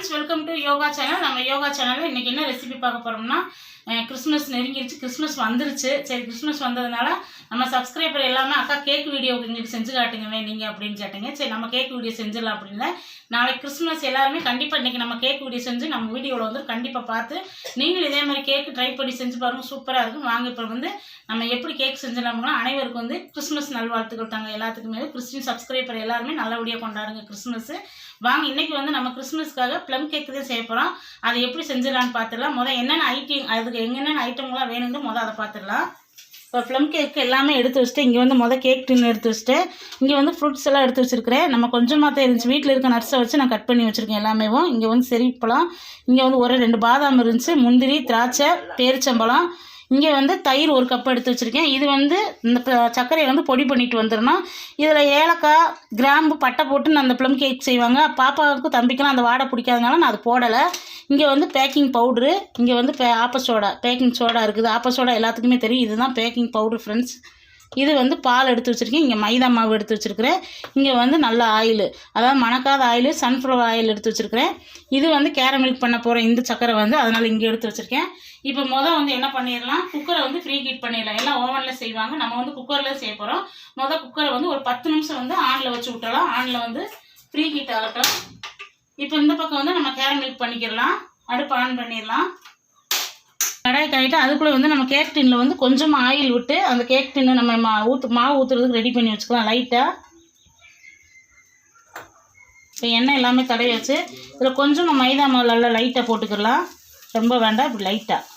Friends welcome to yoga channel நம்ம யோகா சேனலில் இன்றைக்கி என்ன ரெசிபி பார்க்க போகிறோம்னா கிறிஸ்மஸ் நெருங்கிருச்சு கிறிஸ்மஸ் வந்துருச்சு. சரி கிறிஸ்மஸ் வந்ததுனால நம்ம சப்ஸ்கிரைபர் எல்லாமே அக்கா கேக் வீடியோ எங்களுக்கு செஞ்சு காட்டுங்கவே நீங்கள் அப்படின்னு கேட்டீங்க. சரி நம்ம கேக் வீடியோ செஞ்சிடலாம் அப்படின்னு. நாளைக்கு கிறிஸ்மஸ் எல்லாருமே கண்டிப்பாக இன்றைக்கி நம்ம கேக் வீடியோ செஞ்சு நம்ம வீடியோவில் வந்து கண்டிப்பாக பார்த்து நீங்களும் இதே மாதிரி கேக்கு ட்ரை பண்ணி செஞ்சு பாருங்க சூப்பராக இருக்கும். வாங்க இப்போ வந்து நம்ம எப்படி கேக் செஞ்சிடலாம்னா அனைவருக்கும் வந்து கிறிஸ்மஸ் நல்வாழ்த்துக்கள் தாங்க. எல்லாத்துக்குமே கிறிஸ்டின் சப்ஸ்கிரைபர் எல்லாருமே நல்லபடியாக கொண்டாடுங்க கிறிஸ்மஸ் வாங்க இன்றைக்கி வந்து நம்ம கிறிஸ்மஸ்க்காக ப்ளம் கேக் தான் செய்ய போகிறோம் அதை எப்படி செஞ்சிடலான்னு பார்த்துடலாம் முதல் என்னென்ன ஐட்டம் அதுக்கு என்னென்ன ஐட்டம்லாம் வேணும்னு முதல் அதை பார்த்துடலாம் இப்போ ப்ளம் கேக்கு எல்லாமே எடுத்து வச்சுட்டு இங்கே வந்து மொதல் கேக் டின் எடுத்து வச்சுட்டு இங்கே வந்து ஃப்ரூட்ஸ் எல்லாம் எடுத்து வச்சுருக்கிறேன். நம்ம கொஞ்சமாக தான் இருந்துச்சு. வீட்டில் இருக்க நட்ஸை வச்சு நான் கட் பண்ணி வச்சுருக்கேன் எல்லாமேவும் இங்கே வந்து செரிப்பழம் இங்கே வந்து ஒரு ரெண்டு பாதாம் இருந்துச்சு. முந்திரி திராட்சை பேரிச்சம்பழம் இங்கே வந்து தயிர் ஒரு கப் எடுத்து வச்சுருக்கேன். இது வந்து இந்த ப- சர்க்கரையை வந்து பொடி பண்ணிட்டு வந்துடணும். இதில் ஏலக்காய் கிராம்பு பட்டை போட்டு நான் அந்த ப்ளம் கேக் செய்வாங்க. பாப்பாவுக்கும் தம்பிக்கெல்லாம் அந்த வாடை பிடிக்காதனால நான் அது போடலை. இங்கே வந்து பேக்கிங் பவுட்ரு இங்கே வந்து பே ஆப்ப சோடா பேக்கிங் சோடா இருக்குது. ஆப்ப சோடா எல்லாத்துக்குமே தெரியும். இதுதான் பேக்கிங் பவுட்ரு ஃப்ரெண்ட்ஸ் இது வந்து பால் எடுத்து வச்சுருக்கேன். இங்கே மைதா மாவு எடுத்து வச்சுருக்கிறேன். இங்கே வந்து நல்ல ஆயில் அதாவது மணக்காத ஆயில் சன்ஃப்ளவர் ஆயில் எடுத்து வச்சுருக்கிறேன். இது வந்து கேரமில்க் பண்ண போகிற இந்த சக்கரை வந்து அதனால் இங்கே எடுத்து வச்சுருக்கேன். இப்போ மொதல் வந்து என்ன பண்ணிடலாம்? குக்கரை வந்து ஃப்ரீ ஹீட் பண்ணிடலாம். எல்லாம் ஓவனில் செய்வாங்க. நம்ம வந்து குக்கரில் செய்ய போகிறோம் மொதல் குக்கரை வந்து ஒரு பத்து நிமிஷம் வந்து ஆனில் வச்சு விட்டலாம் ஆனில் வந்து ஃப்ரீ ஹீட் ஆகட்டும். இப்போ இந்த பக்கம் வந்து நம்ம கேரமில்க் பண்ணிக்கிடலாம் அடுப்பு ஆன் பண்ணிடலாம். கடாய்க்கு ஆகிட்டு அதுக்குள்ளே வந்து நம்ம கேக் டின்னில் வந்து கொஞ்சமாக ஆயில் விட்டு அந்த கேக் டின்னை நம்ம மா ஊற்று மாவு ஊற்றுறதுக்கு ரெடி பண்ணி வச்சுக்கலாம் லைட்டாக இப்போ எண்ணெய் எல்லாமே தடவி வச்சு இதில் கொஞ்சமாக மைதா மாவு நல்லா லைட்டாக போட்டுக்கலாம் ரொம்ப வேண்டாம் இப்படி லைட்டாக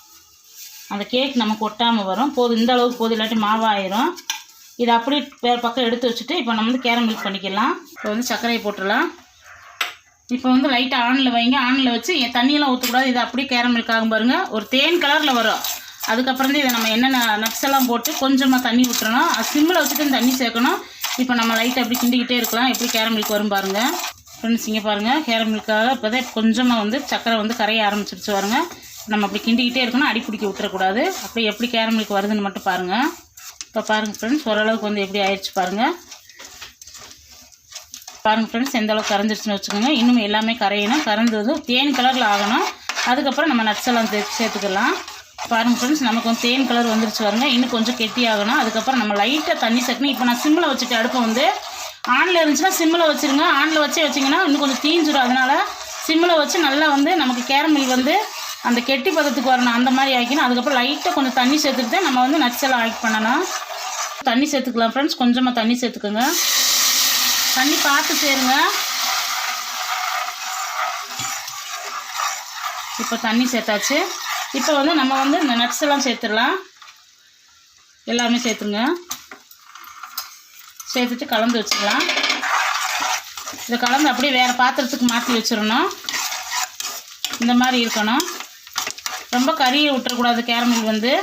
அந்த கேக் நமக்கு ஒட்டாமல் வரும். போதும் இந்த அளவுக்கு போதும் இல்லாட்டி மாவாயிரும். இதை அப்படியே வேறு பக்கம் எடுத்து வச்சுட்டு இப்போ நம்ம வந்து கேரம் மில்க் பண்ணிக்கலாம். இப்போ வந்து சர்க்கரையை போட்டுடலாம். இப்போ வந்து லைட்டாக ஆனில் வைங்க. ஆனில் வச்சு என் தண்ணியெல்லாம் ஊற்றக்கூடாது இது அப்படியே கேரம் ஆகும் பாருங்கள் ஒரு தேன் கலரில் வரும். அதுக்கப்புறம் இதை நம்ம என்னென்ன நட்ஸ் எல்லாம் போட்டு கொஞ்சமாக தண்ணி விட்டுறணும் அது சிம்மில் வச்சுட்டு தண்ணி சேர்க்கணும். இப்போ நம்ம லைட்டை அப்படி கிண்டிக்கிட்டே இருக்கலாம். எப்படி கேரம் மில்க் வரும் பாருங்கள் ஃப்ரெண்ட்ஸ் இங்கே பாருங்கள் கேரம் மில்க்காக இப்போ தான் கொஞ்சமாக வந்து சக்கரை வந்து கரைய ஆரம்பிச்சிருச்சு பாருங்க. நம்ம அப்படி கிண்டிக்கிட்டே இருக்கணும். அடி பிடிக்க விட்டுறக்கூடாது அப்படி எப்படி கேரம் மில்க் வருதுன்னு மட்டும் பாருங்கள் இப்போ பாருங்கள் ஃப்ரெண்ட்ஸ் ஓரளவுக்கு வந்து எப்படி ஆயிடுச்சு பாருங்கள் பாருங்கள் ஃப்ரெண்ட்ஸ் எந்த அளவுக்கு கரைஞ்சிருச்சுன்னு வச்சுக்கோங்க. இன்னும் எல்லாமே கரையணும். கரைந்து தேன் கலரில் ஆகணும். அதுக்கப்புறம் நம்ம நட்ஸ் எல்லாம் சேர்த்துக்கலாம். பாருங்கள் ஃப்ரெண்ட்ஸ் நமக்கு வந்து தேன் கலர் வந்துருச்சு பாருங்க. இன்னும் கொஞ்சம் கெட்டி ஆகணும். அதுக்கப்புறம் நம்ம லைட்டாக தண்ணி சேர்க்கணும். இப்போ நான் சிம்மில் வச்சுட்டு அடுப்பை வந்து ஆனில் இருந்துச்சுன்னா சிம்மில் வச்சுருங்க. ஆனில் வச்சே வச்சிங்கன்னா இன்னும் கொஞ்சம் தீஞ்சிடும் அதனால் சிம்மில் வச்சு நல்லா வந்து நமக்கு கேரமில் வந்து அந்த கெட்டி பதத்துக்கு வரணும். அந்த மாதிரி ஆக்கினா அதுக்கப்புறம் லைட்டாக கொஞ்சம் தண்ணி சேர்த்துட்டு நம்ம வந்து நட்ஸ் எல்லாம் ஆட் பண்ணணும். தண்ணி சேர்த்துக்கலாம் ஃப்ரெண்ட்ஸ் கொஞ்சமாக தண்ணி சேர்த்துக்கோங்க. தண்ணி பார்த்து சேருங்க. இப்போ தண்ணி சேர்த்தாச்சு. இப்போ வந்து நம்ம வந்து இந்த நட்ஸ் எல்லாம் சேர்த்துடலாம். எல்லாமே சேர்த்துங்க சேர்த்துட்டு கலந்து வச்சுக்கலாம். இதை கலந்து அப்படியே வேறு பாத்திரத்துக்கு மாற்றி வச்சிடணும். இந்த மாதிரி இருக்கணும். ரொம்ப கறியை விட்டுறக்கூடாது கேரமல் வந்து.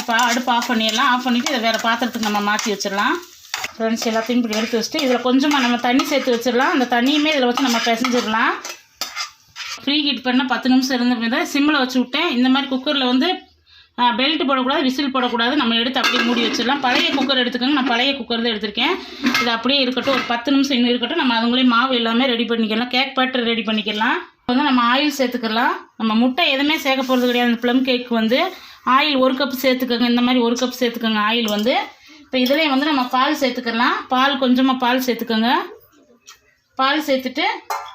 இப்போ அடுப்பு ஆஃப் பண்ணிடலாம். ஆஃப் பண்ணிவிட்டு இதை வேறு பாத்திரத்துக்கு நம்ம மாற்றி வச்சிடலாம். ஃப்ரெண்ட்ஸ் எல்லாத்தையும் இப்படி எடுத்து வச்சுட்டு இதில் கொஞ்சமாக நம்ம தண்ணி சேர்த்து வச்சிடலாம். அந்த தண்ணியுமே இதில் வச்சு நம்ம பிசைஞ்சிடலாம். ஃப்ரீ ஹீட் பண்ண பத்து நிமிஷம் இருந்த சிம்மில் வச்சு விட்டேன். இந்த மாதிரி குக்கரில் வந்து பெல்ட் போடக்கூடாது விசில் போடக்கூடாது. நம்ம எடுத்து அப்படியே மூடி வச்சிடலாம். பழைய குக்கர் எடுத்துக்கோங்க. நான் பழைய குக்கர் தான் எடுத்திருக்கேன். இது அப்படியே இருக்கட்டும். ஒரு பத்து நிமிஷம் இன்னும் இருக்கட்டும். நம்ம அதுங்களே மாவு எல்லாமே ரெடி பண்ணிக்கலாம். கேக் பேட்டர் ரெடி பண்ணிக்கலாம். வந்து நம்ம ஆயில் சேர்த்துக்கலாம். நம்ம முட்டை எதுவுமே சேர்க்க போகிறது கிடையாது. அந்த ப்ளம் கேக் வந்து ஆயில் ஒரு கப் சேர்த்துக்கோங்க. இந்த மாதிரி ஒரு கப் சேர்த்துக்கோங்க. ஆயில் வந்து இப்போ இதுலேயும் வந்து நம்ம பால் சேர்த்துக்கலாம். பால் கொஞ்சமாக பால் சேர்த்துக்கோங்க. பால் சேர்த்துட்டு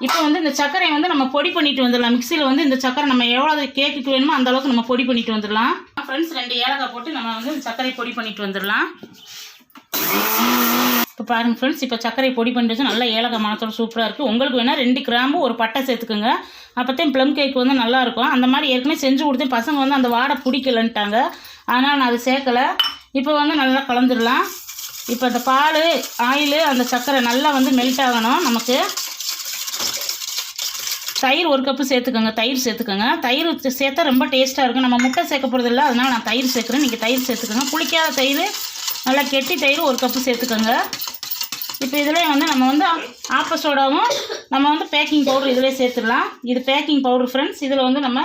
இப்போ வந்து இந்த சர்க்கரையை வந்து நம்ம பொடி பண்ணிட்டு வந்துடலாம். மிக்சியில் வந்து இந்த சர்க்கரை நம்ம எவ்வளோ கேக்குக்கு வேணுமோ அந்த அளவுக்கு நம்ம பொடி பண்ணிட்டு வந்துடலாம். ஃப்ரெண்ட்ஸ் ரெண்டு ஏலக்காய் போட்டு நம்ம வந்து இந்த சர்க்கரை பொடி பண்ணிட்டு வந்துடலாம். இப்போ பாருங்கள் ஃப்ரெண்ட்ஸ் இப்போ சர்க்கரை பொடி பண்ணிட்டு வச்சு நல்லா ஏலக்காய் மனத்தோட சூப்பராக இருக்குது உங்களுக்கு வேணால் ரெண்டு கிராம்பு ஒரு பட்டை சேர்த்துக்குங்க. அப்போத்தையும் ப்ளம் கேக் வந்து நல்லாயிருக்கும் அந்த மாதிரி ஏற்கனவே செஞ்சு கொடுத்தேன். பசங்க வந்து அந்த வாடை பிடிக்கலன்ட்டாங்க. அதனால் நான் அதை சேர்க்கலை. இப்போ வந்து நல்லா கலந்துடலாம். இப்போ இந்த பால் ஆயில் அந்த சர்க்கரை நல்லா வந்து மெல்ட் ஆகணும் நமக்கு. தயிர் ஒரு கப்பு சேர்த்துக்கோங்க தயிர் சேர்த்துக்கோங்க. தயிர் சேர்த்தா ரொம்ப டேஸ்ட்டாக இருக்கும். நம்ம முட்டை சேர்க்க போகிறது இல்லை அதனால் நான் தயிர் சேர்க்குறேன். நீங்கள் தயிர் சேர்த்துக்கோங்க. புளிக்காத தயிர் நல்லா கெட்டி தயிர் ஒரு கப்பு சேர்த்துக்கோங்க. இப்போ இதில் வந்து நம்ம வந்து ஆப்ப சோடாவும் நம்ம வந்து பேக்கிங் பவுடர் இதிலே சேர்த்துடலாம். இது பேக்கிங் பவுடர் ஃப்ரெண்ட்ஸ் இதில் வந்து நம்ம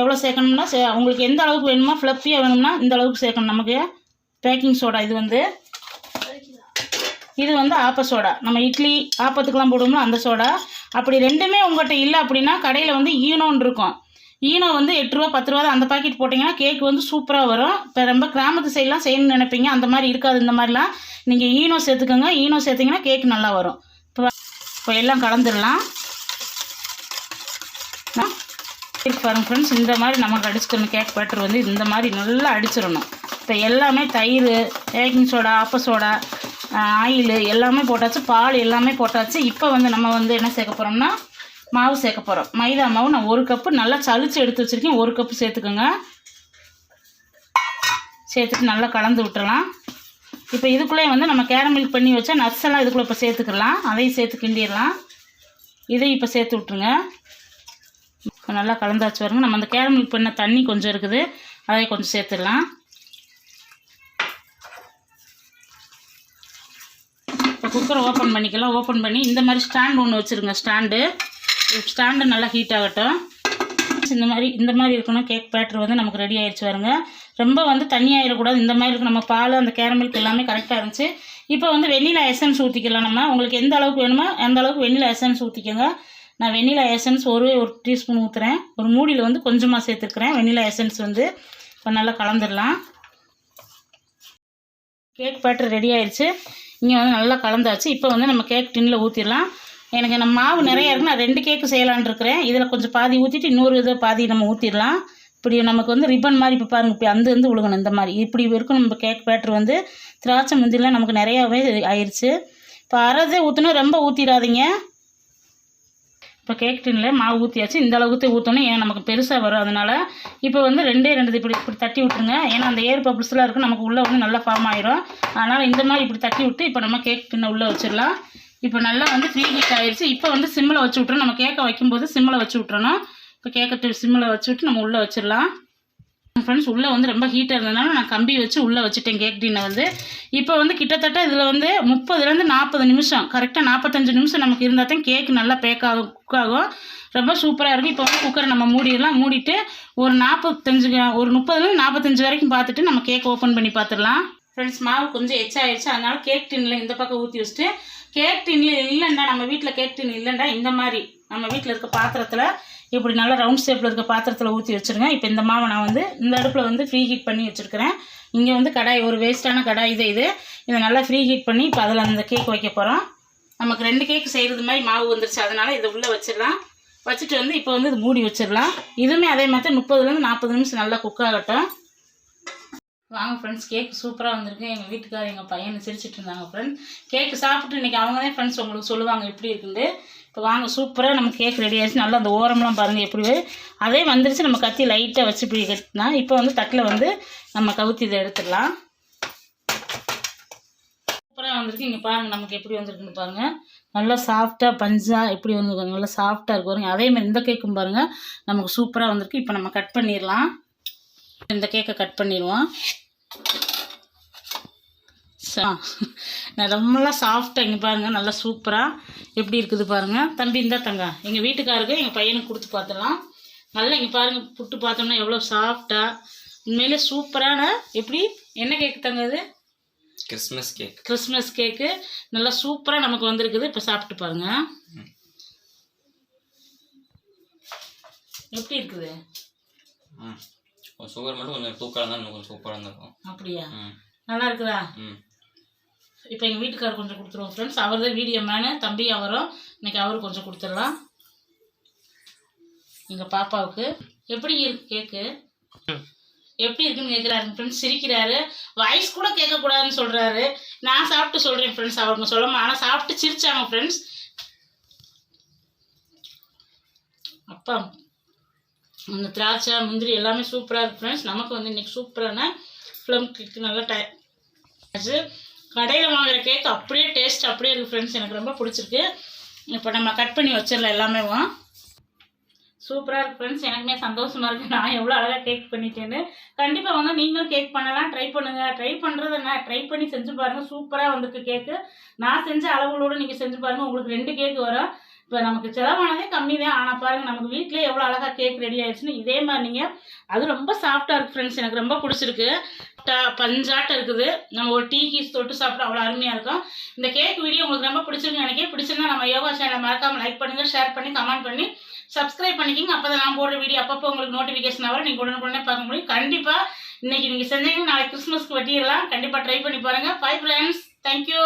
எவ்வளோ சேர்க்கணும்னா உங்களுக்கு எந்த அளவுக்கு வேணுமோ ஃப்ளப்பியாக வேணும்னா இந்த அளவுக்கு சேர்க்கணும் நமக்கு. பேக்கிங் சோடா இது வந்து இது வந்து ஆப்ப சோடா. நம்ம இட்லி ஆப்பத்துக்கெல்லாம் போடுவோம்ல அந்த சோடா. அப்படி ரெண்டுமே உங்கள்கிட்ட இல்லை அப்படின்னா கடையில் வந்து ஈனோன்னு இருக்கும். ஈனோ வந்து எட்டு ரூபா பத்து ரூபா தான். அந்த பாக்கெட் போட்டிங்கன்னா கேக் வந்து சூப்பராக வரும். இப்போ ரொம்ப கிராமத்து சைட்லாம் செய்யணும்னு நினைப்பீங்க. அந்த மாதிரி இருக்காது இந்த மாதிரிலாம். நீங்கள் ஈனோ சேர்த்துக்கோங்க. ஈனோ சேர்த்திங்கன்னா கேக் நல்லா வரும். இப்போ இப்போ எல்லாம் கலந்துடலாம். பாருங்க ஃப்ரெண்ட்ஸ் இந்த மாதிரி நமக்கு அடிச்சுக்கணும் கேக் பேட்டர் வந்து இந்த மாதிரி நல்லா அடிச்சிடணும். இப்போ எல்லாமே தயிர் பேக்கிங் சோடா ஆப்ப சோடா ஆயில் எல்லாமே போட்டாச்சு பால் எல்லாமே போட்டாச்சு. இப்போ வந்து நம்ம வந்து என்ன சேர்க்க போகிறோம்னா மாவு சேர்க்க போகிறோம் மைதா மாவு நான் ஒரு கப்பு நல்லா சளிச்சு எடுத்து வச்சுருக்கேன். ஒரு கப்பு சேர்த்துக்கோங்க. சேர்த்துட்டு நல்லா கலந்து விட்டுறலாம். இப்போ இதுக்குள்ளே வந்து நம்ம கேரமில் பண்ணி வச்சா நட்ஸ் எல்லாம் இதுக்குள்ளே இப்போ சேர்த்துக்கலாம். அதையும் சேர்த்து கிண்டிடலாம். இதையும் இப்போ சேர்த்து விட்ருங்க இப்போ நல்லா கலந்தாச்சு வருங்க நம்ம அந்த கேரமில் பண்ண தண்ணி கொஞ்சம் இருக்குது. அதை கொஞ்சம் சேர்த்துடலாம். குக்கரை ஓப்பன் பண்ணிக்கலாம். ஓப்பன் பண்ணி இந்த மாதிரி ஸ்டாண்ட் ஒன்று வச்சுருங்க. ஸ்டாண்டு ஸ்டாண்டு நல்லா ஹீட் ஆகட்டும். இந்த மாதிரி இந்த மாதிரி இருக்கணும். கேக் பேட்டர் வந்து நமக்கு ரெடி ஆயிடுச்சு வருங்க ரொம்ப வந்து தண்ணி ஆயிடக்கூடாது இந்த மாதிரி இருக்கும். நம்ம பால் அந்த கேரமில்க் எல்லாமே கரெக்டாக இருந்துச்சு. இப்போ வந்து வெண்ணிலா எசன்ஸ் ஊற்றிக்கலாம் நம்ம. உங்களுக்கு எந்த அளவுக்கு வேணுமோ அந்த அளவுக்கு வெண்ணிலா எசன்ஸ் ஊற்றிக்கோங்க நான் வெண்ணிலா எசன்ஸ் ஒரு ஒரு டீஸ்பூன் ஊற்றுறேன் ஒரு மூடியில் வந்து கொஞ்சமாக சேர்த்துருக்குறேன். வெண்ணிலா எசன்ஸ் வந்து இப்போ நல்லா கலந்துடலாம் கேக் பேட்டர் ரெடி ஆயிடுச்சு இங்கே வந்து நல்லா கலந்தாச்சு. இப்போ வந்து நம்ம கேக் டின்னில் ஊற்றிடலாம் எனக்கு நம்ம மாவு நிறைய இருக்கு நான் ரெண்டு கேக்கு செய்யலான்னு இருக்கிறேன். இதில் கொஞ்சம் பாதி ஊற்றிட்டு இன்னொரு இதை பாதி நம்ம ஊற்றிடலாம் இப்படி நமக்கு வந்து ரிப்பன் மாதிரி இப்போ பாருங்க இப்போ அந்த வந்து விழுகணும் இந்த மாதிரி. இப்படி இருக்கும் நம்ம கேக் பேட்டர் வந்து திராட்சை முந்திரிலாம் நமக்கு நிறையாவே ஆயிடுச்சு இப்போ அறதே ஊற்றினா ரொம்ப ஊற்றிடாதீங்க இப்போ கேக் டின்னில் மாவு ஊற்றியாச்சு இந்த அளவுக்கு ஊற்றணும் ஏன்னா நமக்கு பெருசாக வரும். அதனால் இப்போ வந்து ரெண்டே ரெண்டு இப்படி இப்படி தட்டி விட்டுருங்க. ஏன்னா அந்த ஏர் பப்ளிஸ்லாம் இருக்குது நமக்கு உள்ளே வந்து நல்லா ஃபார்ம் ஆயிரும். அதனால் இந்த மாதிரி இப்படி தட்டி விட்டு இப்போ நம்ம கேக் டின்னை உள்ளே வச்சிடலாம். இப்போ நல்லா வந்து ஃப்ரீ ஹீட் ஆயிடுச்சு இப்போ வந்து சிம்மில் வச்சு விட்றோம் நம்ம கேக்கை வைக்கும்போது சிம்மில் வச்சு விட்றணும் இப்போ கேக்கை சிம்மில் வச்சு விட்டு நம்ம உள்ளே வச்சிடலாம். ஃப்ரெண்ட்ஸ் உள்ளே வந்து ரொம்ப ஹீட்டாக இருந்ததுனால நான் கம்பி வச்சு உள்ளே வச்சுட்டேன் கேக் டின்னை வந்து. இப்போ வந்து கிட்டத்தட்ட இதில் வந்து முப்பதுலேருந்து நாற்பது நிமிஷம் கரெக்டாக நாற்பத்தஞ்சு நிமிஷம் நமக்கு இருந்தால் தான் கேக் நல்லா பேக் ஆகும் குக் ஆகும். ரொம்ப சூப்பராக இருக்கும். இப்போ வந்து குக்கரை நம்ம மூடிடலாம் மூடிட்டு ஒரு நாற்பத்தஞ்சு ஒரு முப்பதுலேருந்து நாற்பத்தஞ்சு வரைக்கும் பார்த்துட்டு நம்ம கேக் ஓப்பன் பண்ணி பார்த்துடலாம். ஃப்ரெண்ட்ஸ் மாவு கொஞ்சம் எச்சாயிடுச்சு அதனால கேக் டின்னில் இந்த பக்கம் ஊற்றி வச்சுட்டு கேக் டின்னில் இல்லைண்டா நம்ம வீட்டில் கேக் டின் இல்லைண்டா இந்த மாதிரி நம்ம வீட்டில் இருக்க பாத்திரத்தில் இப்படி நல்லா ரவுண்ட் ஷேப்பில் இருக்க பாத்திரத்தில் ஊற்றி வச்சுருங்க. இப்போ இந்த மாவை நான் வந்து இந்த அடுப்பில் வந்து ஃப்ரீ ஹீட் பண்ணி வச்சுருக்கிறேன். இங்கே வந்து கடாய் ஒரு வேஸ்ட்டான கடாய் இது இது. இதை நல்லா ஃப்ரீ ஹீட் பண்ணி இப்போ அதில் அந்த கேக் வைக்க போகிறோம் நமக்கு ரெண்டு கேக் செய்கிறது மாதிரி மாவு வந்துருச்சு. அதனால் இதை உள்ளே வச்சிடலாம். வச்சுட்டு வந்து இப்போ வந்து இது மூடி வச்சிடலாம். இதுவுமே அதே மாதிரி முப்பதுலேருந்து நாற்பது நிமிஷம் நல்லா குக் ஆகட்டும். வாங்க ஃப்ரெண்ட்ஸ் கேக் சூப்பராக வந்திருக்கு. எங்கள் வீட்டுக்காரர் எங்கள் பையனை சிரிச்சிட்டு இருந்தாங்க ஃப்ரெண்ட்ஸ் கேக்கு சாப்பிட்டு இன்றைக்கி அவங்க தான் ஃப்ரெண்ட்ஸ் உங்களுக்கு சொல்லுவாங்க எப்படி இருக்குன்னு இப்போ வாங்க சூப்பராக நம்ம கேக் ரெடி ஆயிடுச்சு. நல்லா அந்த ஓரம்லாம் பாருங்கள் எப்படி அதே வந்துருச்சு நம்ம கத்தி லைட்டாக வச்சு இப்படி கட்டினா. இப்போ வந்து தட்டில் வந்து நம்ம கவுத்தி இதை எடுத்துடலாம். சூப்பராக வந்திருக்கு. இங்கே பாருங்கள் நமக்கு எப்படி வந்திருக்குன்னு பாருங்கள் நல்லா சாஃப்டாக பஞ்சாக எப்படி வந்துருக்காங்க நல்லா சாஃப்டாக இருக்கு பாருங்கள் அதே மாதிரி இந்த கேக்கும் பாருங்கள் நமக்கு சூப்பராக வந்திருக்கு. இப்போ நம்ம கட் பண்ணிடலாம். இந்த கேக்கை கட் பண்ணிடுவோம். ரொம்பலாம் சாஃப்டாக இங்கே பாருங்கள் நல்லா சூப்பராக எப்படி இருக்குது பாருங்கள் தம்பி இந்த தங்க எங்கள் வீட்டுக்காருக்கு எங்கள் பையனுக்கு கொடுத்து பார்த்துடலாம் நல்லா இங்கே பாருங்கள் புட்டு பார்த்தோம்னா எவ்வளோ சாஃப்டாக உண்மையிலே சூப்பரான எப்படி? என்ன கேக்கு தங்க இது? கிறிஸ்மஸ் கேக் கிறிஸ்மஸ் கேக்கு நல்லா சூப்பராக நமக்கு வந்திருக்குது. இப்போ சாப்பிட்டு பாருங்க. எப்படி இருக்குது? சுகர் மட்டும் கொஞ்சம் தூக்கம் தான் கொஞ்சம் சூப்பராக இருந்திருக்கும் அப்படியா? நல்லா இருக்குதா? ம். இப்போ எங்கள் வீட்டுக்காரர் கொஞ்சம் கொடுத்துருவோம் ஃப்ரெண்ட்ஸ் அவர் தான் வீடியோ மேனு தம்பி அவரும். இன்னைக்கு அவரு கொஞ்சம் கொடுத்துடலாம். எங்கள் பாப்பாவுக்கு. எப்படி இருக்கு கேக்கு? எப்படி இருக்குன்னு கேட்குறாரு ஃப்ரெண்ட்ஸ் சிரிக்கிறாரு. வாய்ஸ் கூட கேட்கக்கூடாதுன்னு சொல்கிறாரு நான் சாப்பிட்டு சொல்கிறேன் ஃப்ரெண்ட்ஸ் அவங்க சொல்லாமல் ஆனால் சாப்பிட்டு சிரிச்சாங்க ஃப்ரெண்ட்ஸ் அப்பா அந்த திராட்சை முந்திரி எல்லாமே சூப்பராக இருக்குது ஃப்ரெண்ட்ஸ் நமக்கு வந்து இன்னைக்கு சூப்பரான ஃப்ளம் கேக்கு நல்லா டை கடையில் வாங்குற கேக் அப்படியே டேஸ்ட் அப்படியே இருக்குது ஃப்ரெண்ட்ஸ் எனக்கு ரொம்ப பிடிச்சிருக்கு. இப்போ நம்ம கட் பண்ணி வச்சிடலாம் எல்லாமே. சூப்பராக இருக்குது ஃப்ரெண்ட்ஸ் எனக்குமே சந்தோஷமாக இருக்குது நான் எவ்வளோ அழகாக கேக் பண்ணிட்டேன்னு. கண்டிப்பாக வந்து நீங்களும் கேக் பண்ணலாம். ட்ரை பண்ணுங்கள் ட்ரை பண்ணுறது என்ன? ட்ரை பண்ணி செஞ்சு பாருங்கள் சூப்பராக வந்துருக்கு கேக்கு நான் செஞ்ச அளவுகளோடு நீங்கள் செஞ்சு பாருங்கள் உங்களுக்கு ரெண்டு கேக் வரும். இப்போ நமக்கு செலவானதே கம்மி தான் ஆனால் பாருங்கள் நமக்கு வீட்டிலே எவ்வளோ அழகாக கேக் ரெடி ஆயிடுச்சுன்னு இதே மாதிரி நீங்கள் அது ரொம்ப சாஃப்டாக இருக்குது ஃப்ரெண்ட்ஸ் எனக்கு ரொம்ப பிடிச்சிருக்கு. பஞ்சாட்டம் இருக்குது. நம்ம ஒரு டீ கீஸ் தொட்டு சாப்பிட அவ்வளோ அருமையாக இருக்கும். இந்த கேக் வீடியோ உங்களுக்கு ரொம்ப பிடிச்சிருக்கு நினைக்கிறேன். பிடிச்சிருந்தா நம்ம யோகா சேனலை மறக்காமல் லைக் பண்ணுங்கள் ஷேர் பண்ணி கமெண்ட் பண்ணி சப்ஸ்கிரைப் பண்ணிக்கிங்க. அப்போ தான் நான் போடுற வீடியோ அப்பப்போ உங்களுக்கு நோட்டிஃபிகேஷன் வரும். நீங்கள் உடனுக்குடனே பார்க்க முடியும். கண்டிப்பாக இன்னைக்கு நீங்கள் செஞ்சீங்கன்னா நாளைக்கு கிறிஸ்மஸ்க்கு வெட்டிடலாம் கண்டிப்பாக ட்ரை பண்ணி பாருங்கள் பை ஃப்ரெண்ட்ஸ் தேங்க்யூ